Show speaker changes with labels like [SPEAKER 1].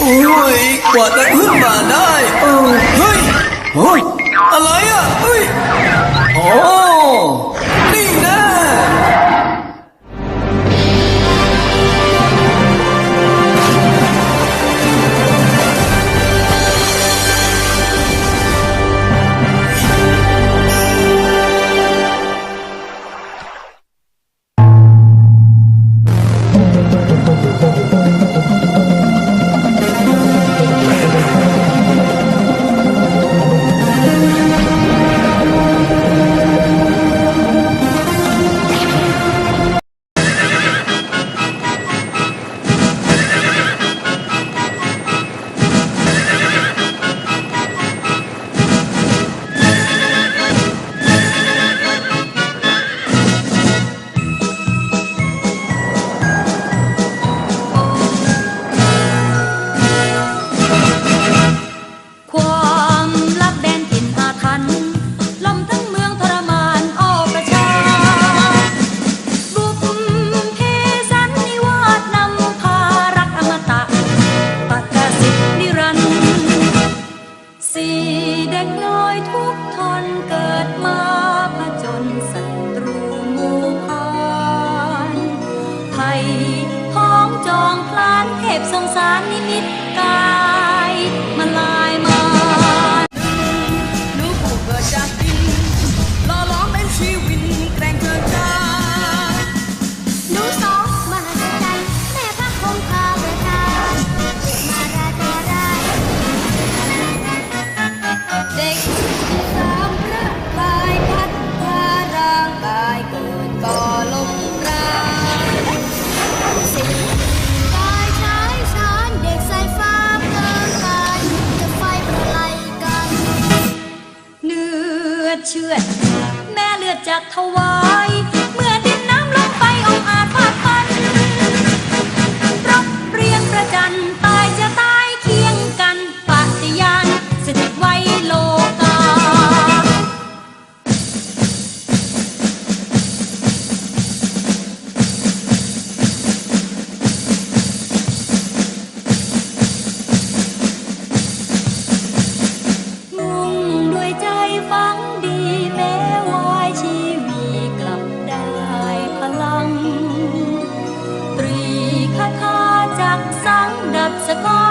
[SPEAKER 1] โอ้ยกว่าจะขึ้นมาได้เฮ้ยโอ้
[SPEAKER 2] ย ด็กน้อยทุกทนเกิดมาผจญศัตรูมูพานภัยพ้องจองพลานเทพสงสารนิมิตกา
[SPEAKER 3] อดเชื
[SPEAKER 2] อด แม่เลือดจากถวาย up to God.